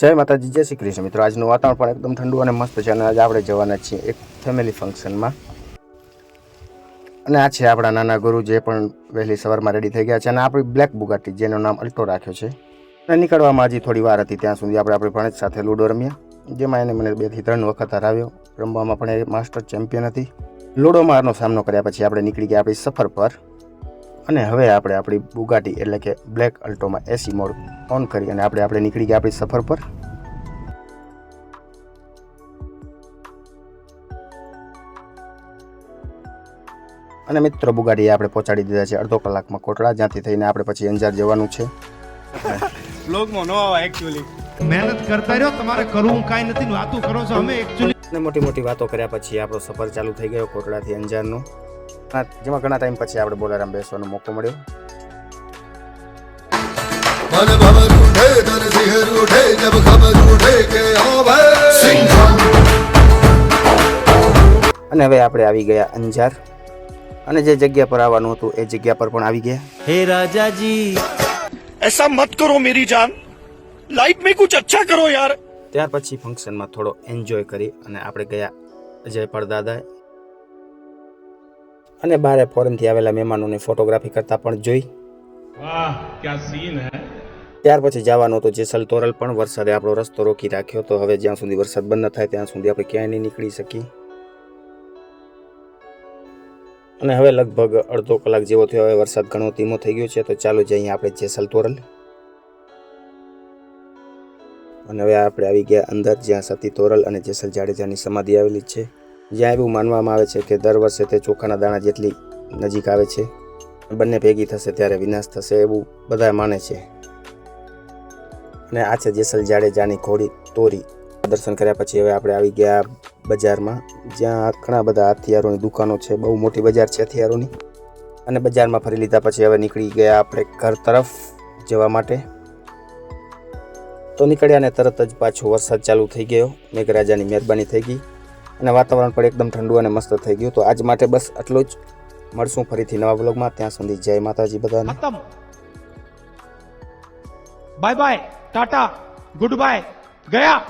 જય માતાજી, જય શ્રી કૃષ્ણ. મિત્રો, આજનું વાતાવરણ પણ એકદમ ઠંડુ અને મસ્ત છે અને આજે આપણે જવાના છીએ એક ફેમિલી ફંક્શનમાં અને આ છે આપણા નાના ગુરુ જે પણ વહેલી સવારમાં રેડી થઈ ગયા છે અને આપણી બ્લેક બુગાટી જેનું નામ અલ્ટો રાખ્યો છે. અને નીકળવામાં હજી થોડી વાર હતી, ત્યાં સુધી આપણે આપણી ભણેજ સાથે લૂડો રમ્યા. જેમાં એને મને બેથી ત્રણ વખત હરાવ્યો. રમવામાં પણ એ માસ્ટર ચેમ્પિયન હતી. લૂડોમાં હારનો સામનો કર્યા પછી આપણે નીકળી ગયા આપણી સફર પર. અને હવે આપણે આપણી બુગાટી એટલે કે બ્લેક અલ્ટોમાં એસી મોડ ઓન કરી અને આપણે આપણે નીકળી ગયા આપણી સફર પર. અને મિત્રો બુગાડી આપણે પહોંચાડી દીધા છે અડધો કલાકમાં કોટડા જ્યાંથી થઈને આપણે પછી અંજાર જવાનું છે. બ્લોગમાં નો આવા એકચ્યુઅલી મહેનત કરતા રહ્યો તમારે કરવું કાંઈ નથી વાતું કરો છો. અમે એકચ્યુઅલી અને મોટી મોટી વાતો કર્યા પછી આપણો સફર ચાલુ થઈ ગયો કોટડાથી અંજારનો. જેમાં ઘણા ટાઈમ પછી આપણે બોલારામ બેસવાનો મોકો મળ્યો. મન ભવર ઉઠે અને હવે આપણે આવી ગયા અંજાર. અને જે જગ્યા પર આવવાનું હતું એ જગ્યા પર પણ આવી ગયા. હે રાજાજી. એસા મત કરો મેરી જાન. લાઈફ મે કુછ અચ્છા કરો યાર. ત્યાર પછી ફંક્શનમાં થોડો એન્જોય કરી અને આપણે ગયા અજય પરદાદાએ અને બારે ફોરેનથી આવેલા મહેમાનોને ફોટોગ્રાફી કરતા પણ જોઈ. ત્યાર પછી જવાનું હતું જેસલ તોરલ પણ વરસાદે આપણો રસ્તો રોકી રાખ્યો તો હવે જ્યાં સુધી વરસાદ બંધ ન થાય ત્યાં સુધી આપણે ક્યાંય નહીં નીકળી શકીએ. અને હવે લગભગ અડધો કલાક જેવો થયો હવે વરસાદ ઘણો ધીમો થઈ ગયો છે તો ચાલો જઈએ આપણે જેસલ તોરલ. અને હવે આપણે આવી ગયા અંદર જ્યાં સતી તોરલ અને જેસલ જાડેજાની સમાધિ આવેલી છે. જ્યાં એવું માનવામાં આવે છે કે દર વર્ષે તે ચોખાના દાણા જેટલી નજીક આવે છે, બંને ભેગી થશે ત્યારે વિનાશ થશે એવું બધા માને છે. અને આ છે જેસલ જાડેજાની ઘોડી તોરી. દર્શન કર્યા પછી હવે આપણે આવી ગયા બજારમાં, જ્યાં ઘણા બધા હથિયારોની દુકાનો છે, બહુ મોટી બજાર છે હથિયારોની. અને બજારમાં ફરી લીધા પછી હવે નીકળી ગયા આપણે ઘર તરફ જવા માટે. તો નીકળ્યા ને તરત જ પાછો વરસાદ ચાલુ થઈ ગયો. મેઘરાજાની મહેરબાની થઈ ગઈ. અને વાતાવરણ પણ એકદમ ઠંડુ અને મસ્ત થઈ ગયું. તો આજ માટે બસ આટલું જ. મળશું ફરીથી નવા બ્લોગમાં ત્યાં સુધી જય માતાજી બધાને. Bye bye, tata, goodbye, ગયા.